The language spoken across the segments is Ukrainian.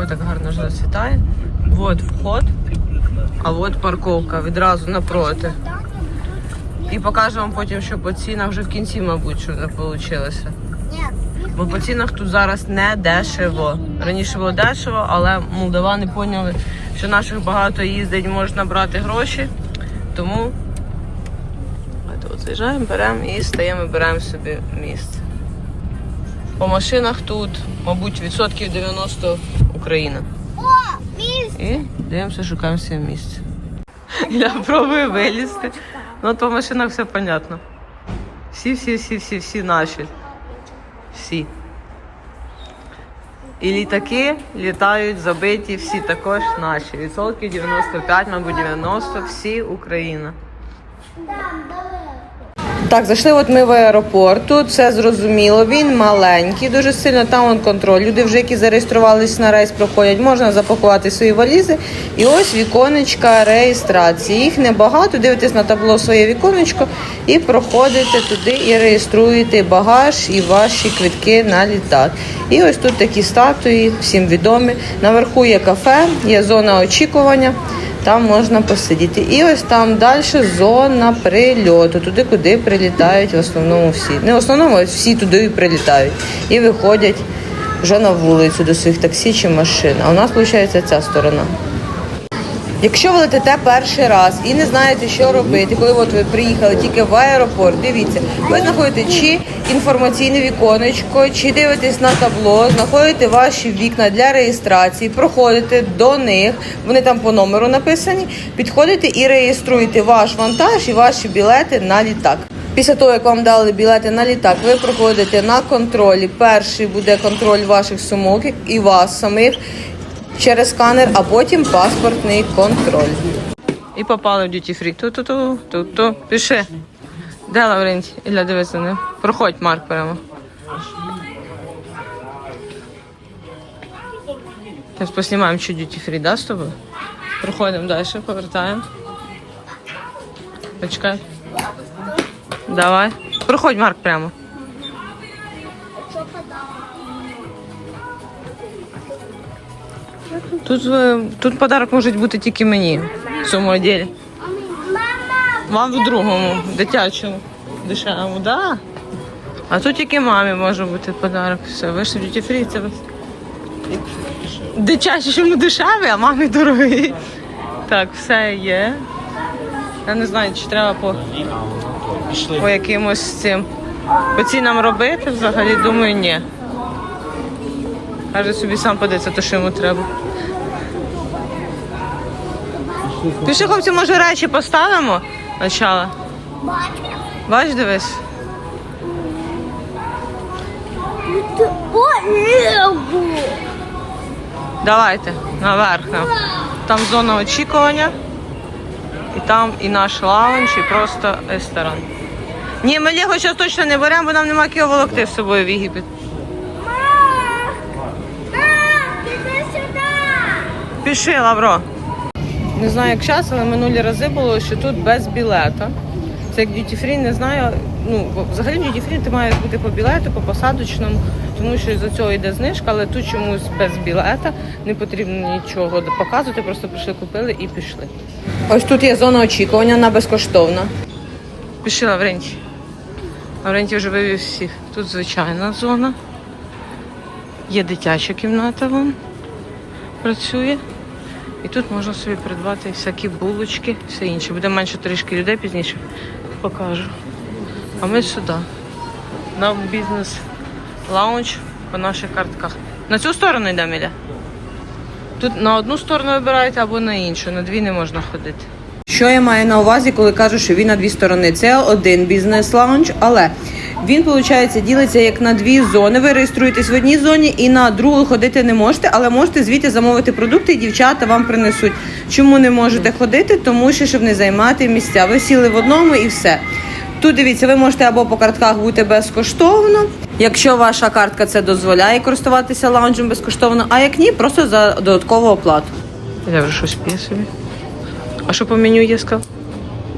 Ой, так гарно ж розцвітає. Вот вход, а от парковка відразу напроти. І покажу вам потім, що по цінах вже в кінці, мабуть, що не вийшло. Бо по цінах тут зараз не дешево. Раніше було дешево, але молдавани поняли, що наших багато їздить, можна брати гроші. Тому от заїжджаємо, беремо і стаємо, беремо собі місце. По машинах тут, мабуть, відсотків 90 Україна. О, місце. І дивимося, шукаємо своє місце. Я пробую вилізти. Ну, от по машинах все понятно. Всі, всі, всі, всі, всі наші. Всі. І літаки літають забиті, всі також наші. Відсотків 95, мабуть, 90, всі Україна. Так, зайшли от ми в аеропорт. Тут все зрозуміло. Він маленький, дуже сильно там он контроль. Люди вже які зареєструвались на рейс, проходять, можна запакувати свої валізи. І ось віконечка реєстрації. Їх небагато. Дивитесь на табло своє віконечко і проходите туди і реєструєте багаж і ваші квитки на літак. І ось тут такі статуї, всім відомі. Наверху є кафе, є зона очікування. Там можна посидіти. І ось там далі зона прильоту, туди, куди прилітають в основному всі. Не в основному, а всі туди і прилітають. І виходять вже на вулицю до своїх таксі чи машин. А у нас виходить ця сторона. Якщо ви летите перший раз і не знаєте, що робити, коли от ви приїхали тільки в аеропорт, дивіться, ви знаходите чи інформаційне віконечко, чи дивитесь на табло, знаходите ваші вікна для реєстрації, проходите до них, вони там по номеру написані, підходите і реєструєте ваш вантаж і ваші білети на літак. Після того, як вам дали білети на літак, ви проходите на контролі. Перший буде контроль ваших сумок і вас самих через сканер, а потім паспортний контроль. І попали в duty free. Ту-ту-ту, ту-ту. Пиши. Де Лаврентій? Ілля, дивись за ним. Проходь, Марк, прямо. Зараз поснімаємо чи duty free, да, з тобою? Проходимо далі, повертаємо. Почекай. Давай. Проходь, Марк, прямо. Тут, е, тут подарок може бути тільки мені в цьому. Мама, Вам в другому, дитячому, дешевому, да. А тут тільки мамі може бути подарок. Все, вийшли в duty free, це ви- дитячий, чому дешевий, а мамі дорогий. Так, все є. Я не знаю, чи треба по, по якимось цим по цінам робити взагалі, думаю, ні. Каже собі сам подивиться, то що йому треба. Пішли, хлопці, може речі поставимо спочатку? Бач, дивись. Давайте, наверх. нам. Там зона очікування. І там і наш лаунж, і просто ресторан. Ні, ми Лего зараз точно не беремо, бо нам нема кого волокти з собою в Єгипет. Піши, Лавро. Не знаю, як зараз, але минулі рази було, що тут без білета. Це як duty free, не знаю. Ну, взагалі в duty free ти маєш бути по білету, по посадочному, тому що за цього йде знижка, але тут чомусь без білета не потрібно нічого показувати, просто прийшли, купили і пішли. Ось тут є зона очікування, вона безкоштовна. Пішли, Лаврентій. Лаврентій вже вивів всіх. Тут звичайна зона. Є дитяча кімната вон працює. І тут можна собі придбати всякі булочки, все інше. Буде менше трішки людей пізніше покажу. А ми сюди. На бізнес лаунж по наших картках. На цю сторону йдемо, Іля? Тут на одну сторону вибираєте або на іншу, на дві не можна ходити. Що я маю на увазі, коли кажу, що він на дві сторони? Це один бізнес-лаунж, але він, виходить, ділиться як на дві зони. Ви реєструєтесь в одній зоні і на другу ходити не можете, але можете звідти замовити продукти, і дівчата вам принесуть. Чому не можете ходити? Тому що щоб не займати місця. Ви сіли в одному і все. Тут дивіться, ви можете або по картках бути безкоштовно, якщо ваша картка це дозволяє користуватися лаунжем безкоштовно, а як ні, просто за додаткову оплату. Я вже щось п'є собі. А що по меню є сказав?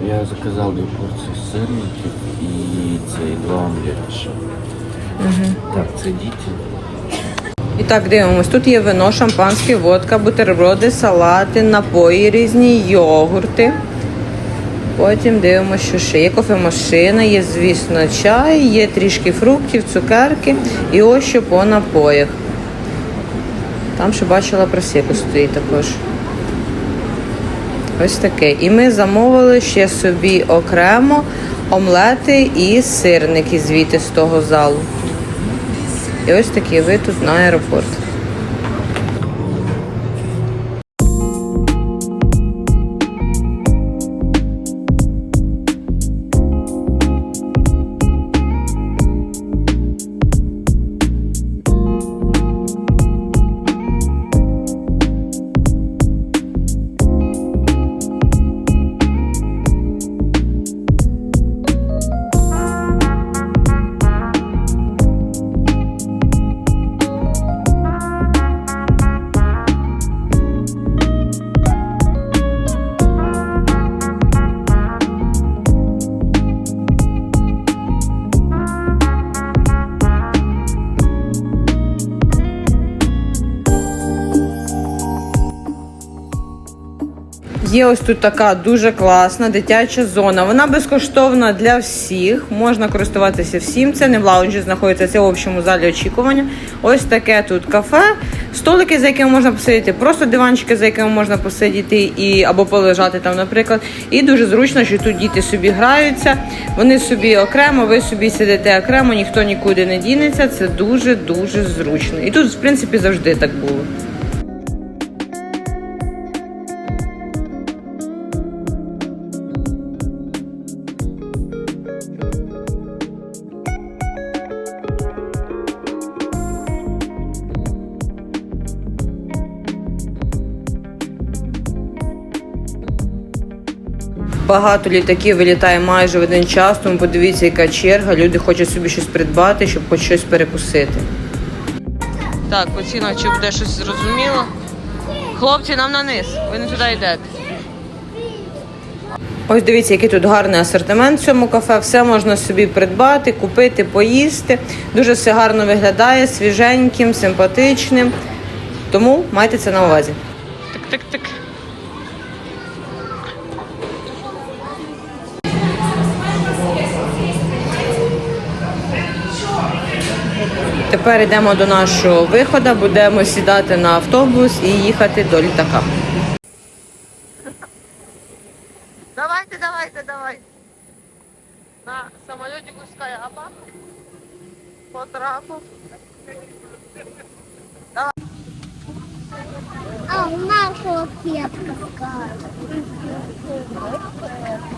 Я заказал две порции сырников омлета. ще. Так, цедите. І так, дивимось. Тут є вино, шампанське, водка, бутерброди, салати, напої різні, йогурти. Потім дивимося, що ще є кофемашина, є, звісно, чай, є трішки фруктів, цукерки і ось що по напоях. Там ще бачила просеку стоїть також. Ось таке. І ми замовили ще собі окремо омлети і сирники звідти з того залу. І ось такий вид тут на аеропорт. Є ось тут така дуже класна дитяча зона. Вона безкоштовна для всіх. Можна користуватися всім. Це не в лаунжі знаходиться, це в общому залі очікування. Ось таке тут кафе, столики, за якими можна посидіти, просто диванчики, за якими можна посидіти і або полежати там, наприклад. І дуже зручно, що тут діти собі граються. Вони собі окремо, ви собі сидите окремо, ніхто нікуди не дінеться. Це дуже дуже зручно. І тут, в принципі, завжди так було. Багато літаків вилітає майже в один час, тому подивіться, яка черга. Люди хочуть собі щось придбати, щоб хоч щось перекусити. Так, оцінок, чи буде щось зрозуміло. Хлопці, нам на низ. Ви не туди йдете. Ось дивіться, який тут гарний асортимент в цьому кафе. Все можна собі придбати, купити, поїсти. Дуже все гарно виглядає, свіженьким, симпатичним. Тому майте це на увазі. Так-так-так. Тепер йдемо до нашого виходу, будемо сідати на автобус і їхати до літака. Давайте, давайте, давайте. На самоліті пускає апа. По трапу. А у нашего кепка скажет.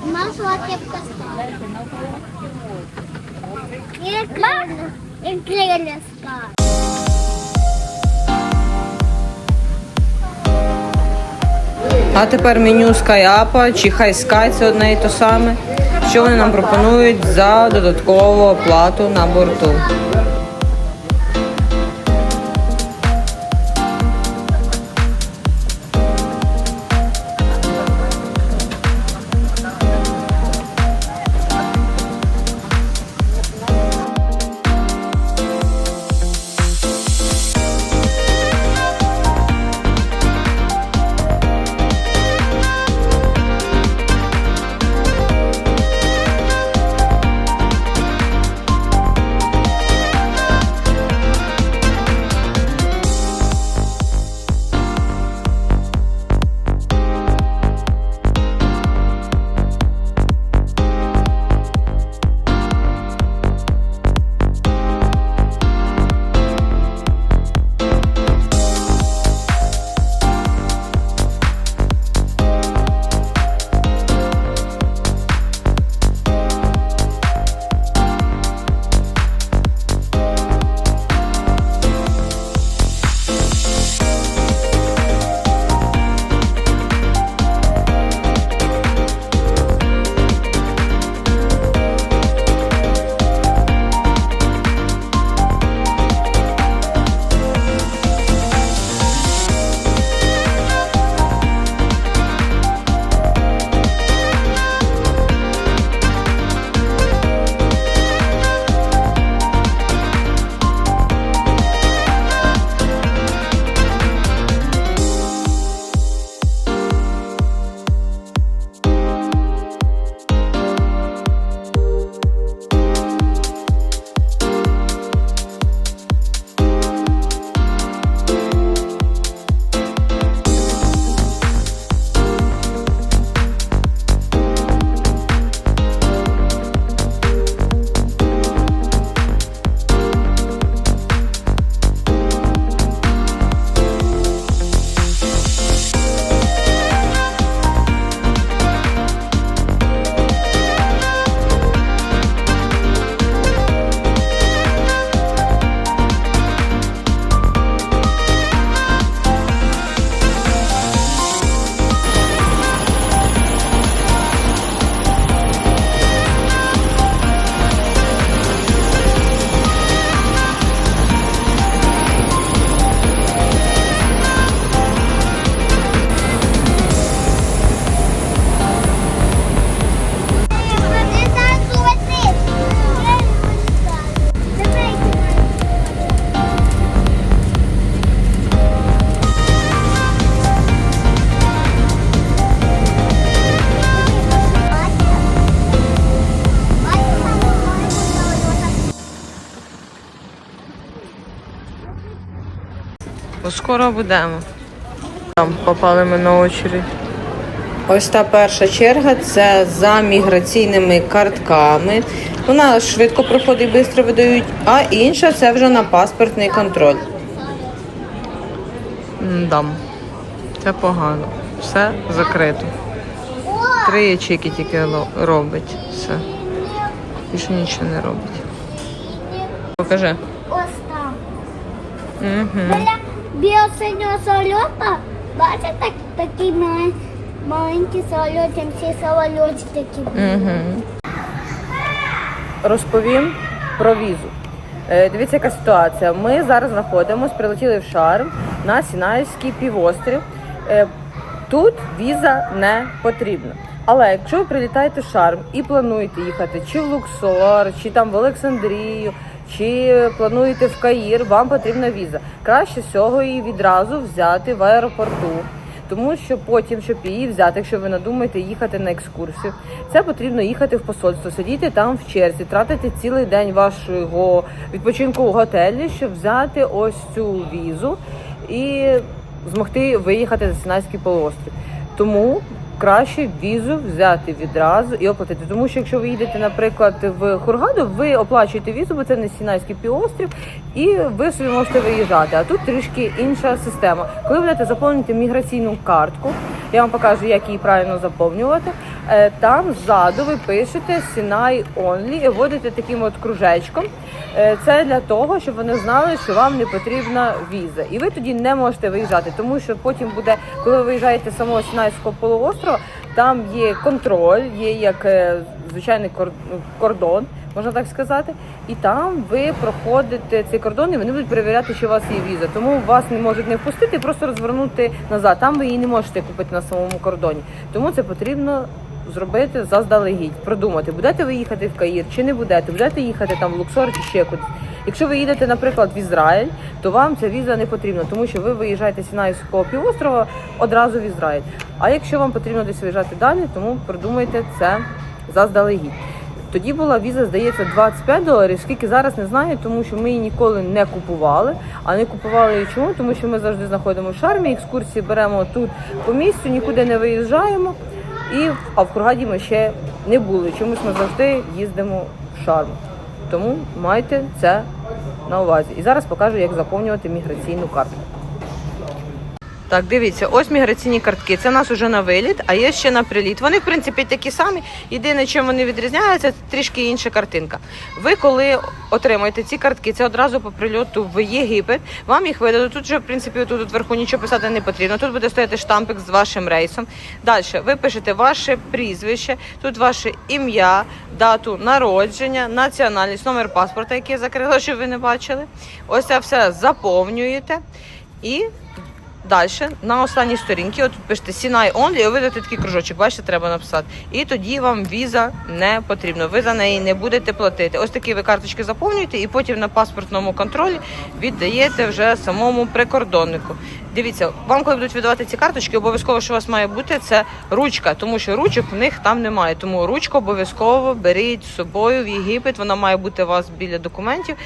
У нашего кепка скажет. И И А тепер меню скайапа чи Хай Sky це одне і те саме. Що вони нам пропонують за додаткову оплату на борту. Скоро будемо. Там попали ми на очередь. Ось та перша черга це за міграційними картками. Вона швидко проходить, швидко видають, а інша це вже на паспортний контроль. Дам. Це погано. Все закрито. Три ячейки тільки робить. Все. Більше нічого не робить. Покажи. Ось там. Угу. Біосинього самоліта, бачите, так, такі маленькі самоліти, всі самоліти такі. Розповім про візу. Е, Дивіться, яка ситуація. Ми зараз знаходимося, прилетіли в Шарм на Сінайський півострів. Е, Тут віза не потрібна. Але якщо ви прилітаєте в Шарм і плануєте їхати чи в Луксор, чи там в Олександрію, чи плануєте в Каїр, вам потрібна віза. Краще всього її відразу взяти в аеропорту. Тому що потім, щоб її взяти, якщо ви надумаєте їхати на екскурсію, це потрібно їхати в посольство, сидіти там в черзі, тратити цілий день вашого відпочинку в готелі, щоб взяти ось цю візу і змогти виїхати за Сінайський полуострів. Тому краще візу взяти відразу і оплатити. Тому що якщо ви їдете, наприклад, в Хургаду, ви оплачуєте візу, бо це не Сінайський півострів, і ви собі можете виїжджати. А тут трішки інша система. Коли ви будете заповнювати міграційну картку, я вам покажу, як її правильно заповнювати. е, Там ззаду ви пишете Сінай Only і вводите таким от кружечком. Е, Це для того, щоб вони знали, що вам не потрібна віза, і ви тоді не можете виїжджати, тому що потім буде, коли ви виїжджаєте з самого Сінайського полуострова, там є контроль, є як е, звичайний кор- кордон, можна так сказати. І там ви проходите цей кордон, і вони будуть перевіряти, чи у вас є віза. Тому вас не можуть не впустити, просто розвернути назад. Там ви її не можете купити на самому кордоні. Тому це потрібно. Зробити заздалегідь, продумати, будете ви їхати в Каїр чи не будете, будете їхати там в Луксор чи ще кудись. Якщо ви їдете, наприклад, в Ізраїль, то вам ця віза не потрібна, тому що ви виїжджаєте з Сінайського півострова одразу в Ізраїль. А якщо вам потрібно десь виїжджати далі, тому продумайте це заздалегідь. Тоді була віза, здається, 25 доларів. Скільки зараз не знаю, тому що ми її ніколи не купували. А не купували її чому? Тому що ми завжди знаходимо в шармі, екскурсії беремо тут по місцю, нікуди не виїжджаємо. І а в Кургаді ми ще не були. Чомусь ми завжди їздимо в шарм. Тому майте це на увазі. І зараз покажу, як заповнювати міграційну карту. Так, дивіться, ось міграційні картки. Це у нас уже на виліт, а є ще на приліт. Вони, в принципі, такі самі. Єдине, чим вони відрізняються, це трішки інша картинка. Ви, коли отримаєте ці картки, це одразу по прильоту в Єгипет. Вам їх видадуть. Тут вже, в принципі, тут вверху нічого писати не потрібно. Тут буде стояти штампик з вашим рейсом. Далі ви пишете ваше прізвище, тут ваше ім'я, дату народження, національність, номер паспорта, який я закрила, щоб ви не бачили. Ось це все заповнюєте. І Далі на останній сторінці, от тут пишете Сінай Only, і ви видите такий кружочок, бачите, треба написати. І тоді вам віза не потрібна. Ви за неї не будете платити. Ось такі ви карточки заповнюєте, і потім на паспортному контролі віддаєте вже самому прикордоннику. Дивіться, вам коли будуть видавати ці карточки, обов'язково, що у вас має бути, це ручка, тому що ручок в них там немає. Тому ручку обов'язково беріть з собою в Єгипет. Вона має бути у вас біля документів,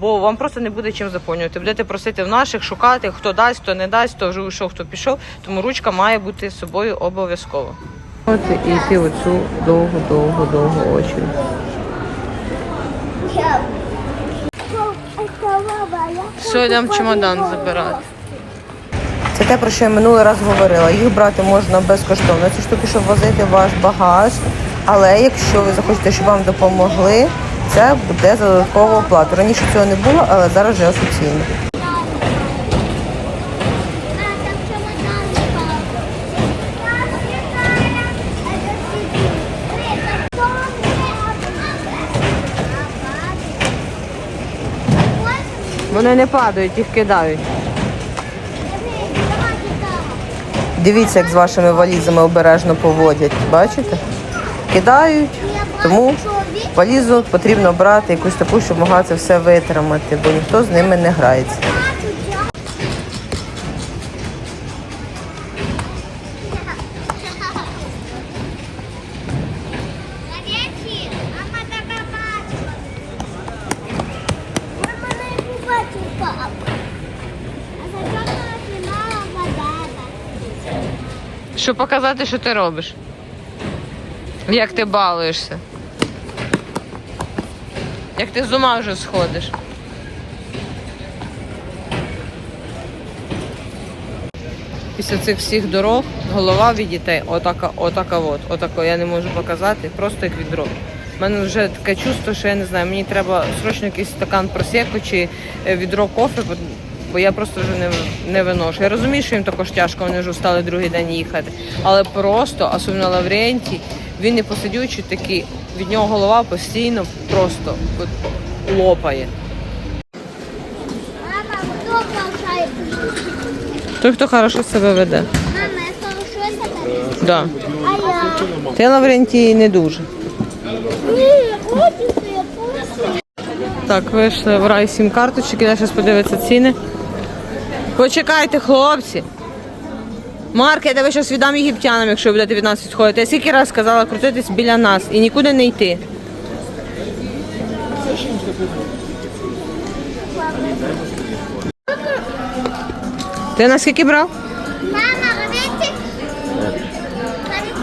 бо вам просто не буде чим заповнювати. Будете просити в наших шукати, хто дасть, хто не дасть, хто вже вийшов, хто пішов. Тому ручка має бути з собою обов'язково. От і йти оцю довгу очередь. Все, йдемо чемодан забирати. Це те, про що я минулий раз говорила. Їх брати можна безкоштовно. Ці штуки, щоб возити ваш багаж. Але якщо ви захочете, щоб вам допомогли, це буде за додаткову оплату. Раніше цього не було, але зараз вже офіційно. Вони не падають, їх кидають. Дивіться, як з вашими валізами обережно поводять. Бачите? Кидають, тому валізу потрібно брати якусь таку, щоб могла це все витримати, бо ніхто з ними не грається. Щоб показати, що ти робиш. Як ти балуєшся. Як ти з ума вже сходиш. Після цих всіх дорог голова від дітей отака, отака от, отака, я не можу показати, просто як відро. У мене вже таке чувство, що я не знаю, мені треба срочно якийсь стакан просеку чи е, відро кофе, бо- я просто вже не, не виношу. Я розумію, що їм також тяжко, вони вже встали другий день їхати. Але просто, особливо Лаврентій, він не посидючий такий, від нього голова постійно просто от, лопає. Мама, хто? Той, хто хорошо себе веде. Мама, я повчуся так. Да. А я? Ти Лаврентій не дуже. Ні, я хочу. Так, вийшли в рай сім карточок, я зараз подивитися ціни. Почекайте, хлопці. Марк, я тебе зараз віддам єгиптянам, якщо ви будете від нас відходити. Я скільки раз сказала крутитись біля нас і нікуди не йти. Ти на скільки брав?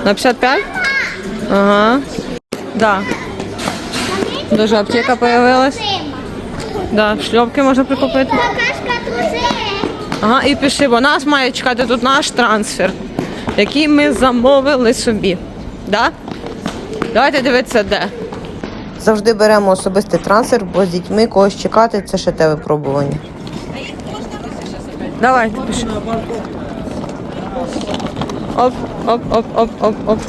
На 55? Ага. Да. Даже аптека появилась. Да, шльопки можна прикупити. Ага, і пиши, бо нас має чекати тут наш трансфер, який ми замовили собі. Да? Давайте дивитися, де. Завжди беремо особистий трансфер, бо з дітьми когось чекати це ще те випробування. Давайте, пиши. Оп, оп, оп, оп, оп, оп.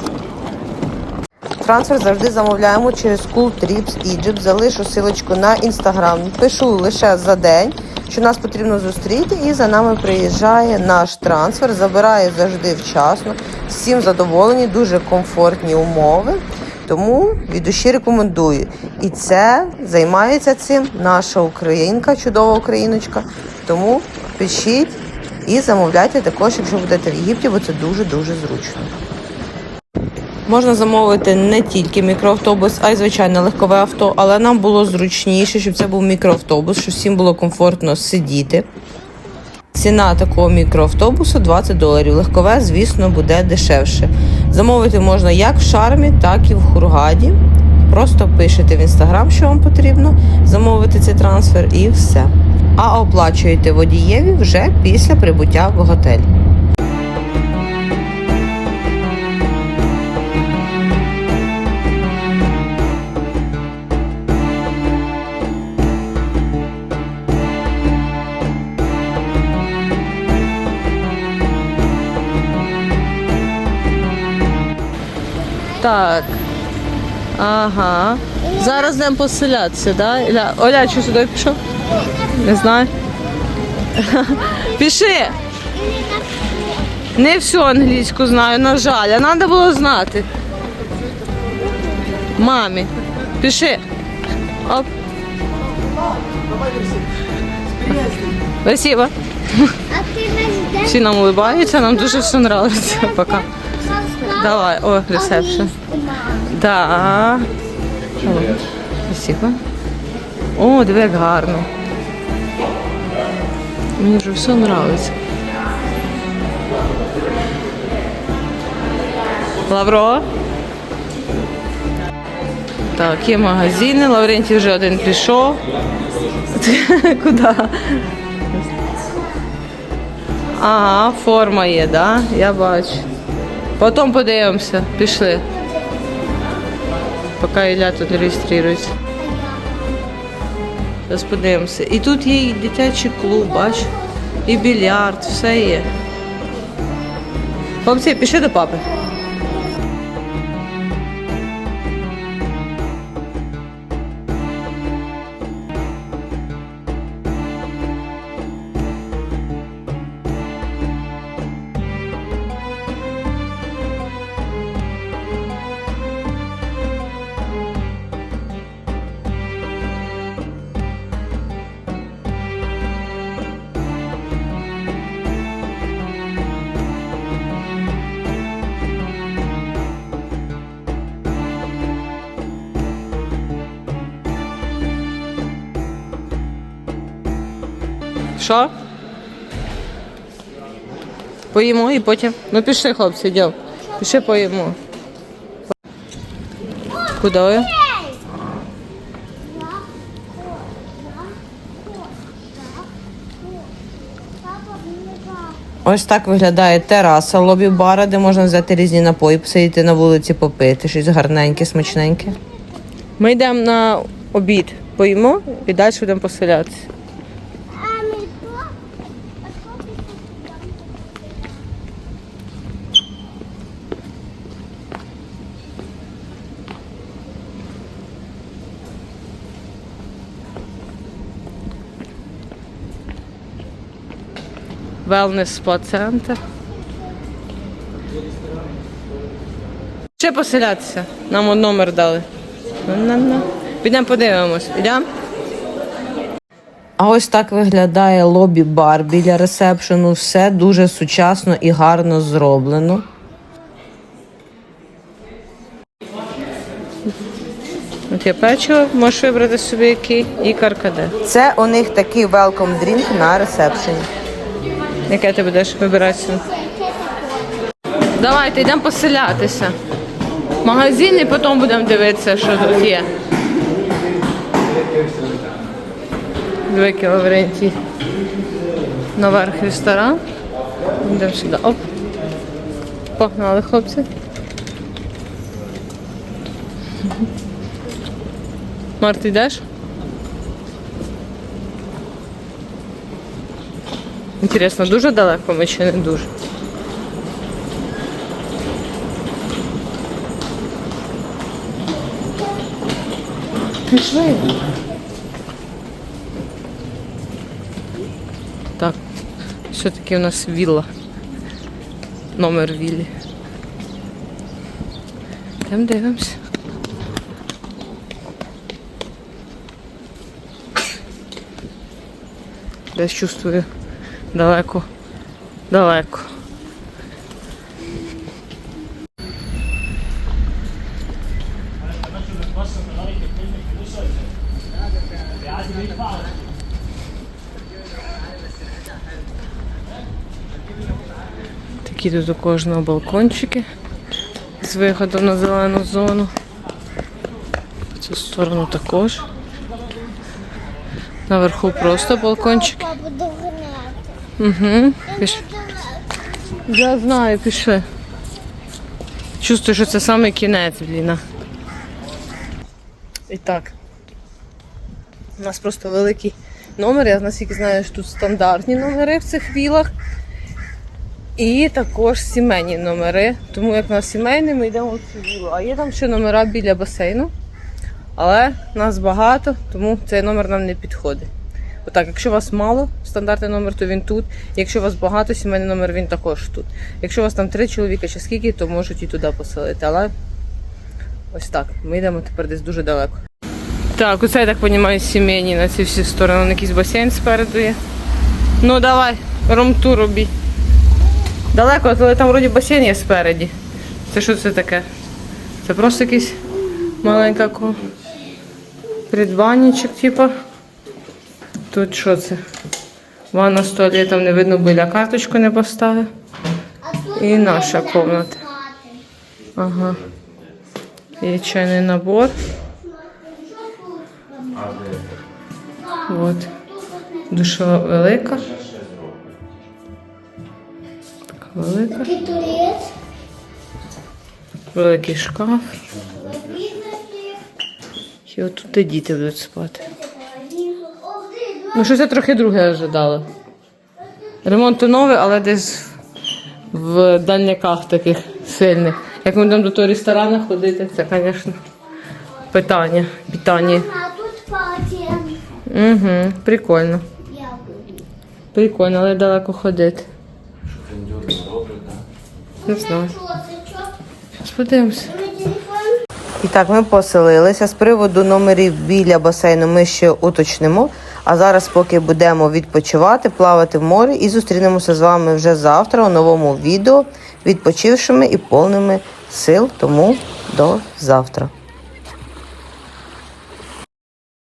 Трансфер завжди замовляємо через Cool Trips Egypt. Залишу силочку на інстаграм. Пишу лише за день, що нас потрібно зустріти, і за нами приїжджає наш трансфер. Забирає завжди вчасно. Всім задоволені, дуже комфортні умови. Тому від душі рекомендую. І це займається цим наша українка, чудова україночка. Тому пишіть і замовляйте також, якщо будете в Єгипті, бо це дуже дуже зручно. Можна замовити не тільки мікроавтобус, а й звичайне легкове авто, але нам було зручніше, щоб це був мікроавтобус, щоб всім було комфортно сидіти. Ціна такого мікроавтобусу 20 доларів. Легкове, звісно, буде дешевше. Замовити можна як в шармі, так і в Хургаді. Просто пишете в інстаграм, що вам потрібно, замовити цей трансфер і все. А оплачуєте водієві вже після прибуття в готель. Так. Ага. Зараз йдемо поселятися, да? Іля... Оля, що сюди пішов? Не знаю. Піши. Не всю англійську знаю, на жаль, а треба було знати. Мамі. Піши. Оп. Спасибо. Всі нам улыбаються, нам дуже все подобається. Пока. Давай, о, ресепшн. Да. Спасибо. О, диви, як гарно. Мені вже все подобається. Лавро. Так, є магазини. Лаврентій вже один пішов. Куди? Ага, форма є, да? Я бачу. Потім подивимося. Пішли. Поки Ілля тут реєструється. Зараз подивимося. І тут є і дитячий клуб, бач, і більярд, все є. Хлопці, пішли до папи. Що? Поїмо і потім. Ну пішли, хлопці, йдемо. Пішли поїмо. Куди? Ось так виглядає тераса лобі бара, де можна взяти різні напої, посидіти на вулиці, попити, щось гарненьке, смачненьке. Ми йдемо на обід, поїмо і далі будемо поселятися. А ми то? А що ти тут? Wellness спа центр. Ще поселятися. Нам от номер дали. Підемо подивимось. Підемо? А ось так виглядає лобі-бар біля ресепшену. Все дуже сучасно і гарно зроблено. От є печиво, можеш вибрати собі який, і каркаде. Це у них такий welcome drink на ресепшені. Яке ти будеш вибиратися? Давайте йдемо поселятися. Магазин і потім будемо дивитися, що тут є. Дві Лаврентій. Наверх ресторан. Йдемо сюди. Оп. Погнали, хлопці. Март, йдеш? Інтересно, дуже далеко ми чи не дуже? Пішли. Так, таке у нас вілла? Номер віллі. Там дивимося. Десь чувствую далеко. Далеко. Такі тут у кожного балкончики з виходом на зелену зону. В цю сторону також. Наверху просто балкончики. Угу. Піш... Я знаю, пішли. Чувствую, що це саме кінець, бліна. І так. У нас просто великий номер. Я наскільки знаю, що тут стандартні номери в цих вілах. І також сімейні номери. Тому як у нас сімейний, ми йдемо в цю вілу. А є там ще номера біля басейну. Але нас багато, тому цей номер нам не підходить. Отак, якщо вас мало, стандартний номер, то він тут. Якщо вас багато, сімейний номер, він також тут. Якщо у вас там три чоловіка чи скільки, то можуть і туди поселити. Але ось так. Ми йдемо тепер десь дуже далеко. Так, оце я так розумію, сімейні на ці всі сторони. Вон якийсь басейн спереду є. Ну давай, ромту робіть. Далеко, але там вроді басейн є спереді. Це що це таке? Це просто якийсь маленька придбанничок, типу. Тут що це? Ванна з туалетом не видно, бо я карточку не поставив. І наша комната. хати. Ага. І чайний набор. От. Душова велика. Така велика. Великий шкаф. І от тут і діти будуть спати. Ну, щось я трохи друге ожидала. Ремонт новий, але десь в дальняках таких сильних. Як ми будемо до того ресторану ходити, це, звісно, питання. Питання. А тут патієн. Угу, прикольно. Прикольно, але далеко ходити. Не знаю. Мій? І так, ми поселилися. З приводу номерів біля басейну ми ще уточнимо. А зараз, поки будемо відпочивати, плавати в морі і зустрінемося з вами вже завтра у новому відео, відпочившими і повними сил. Тому до завтра.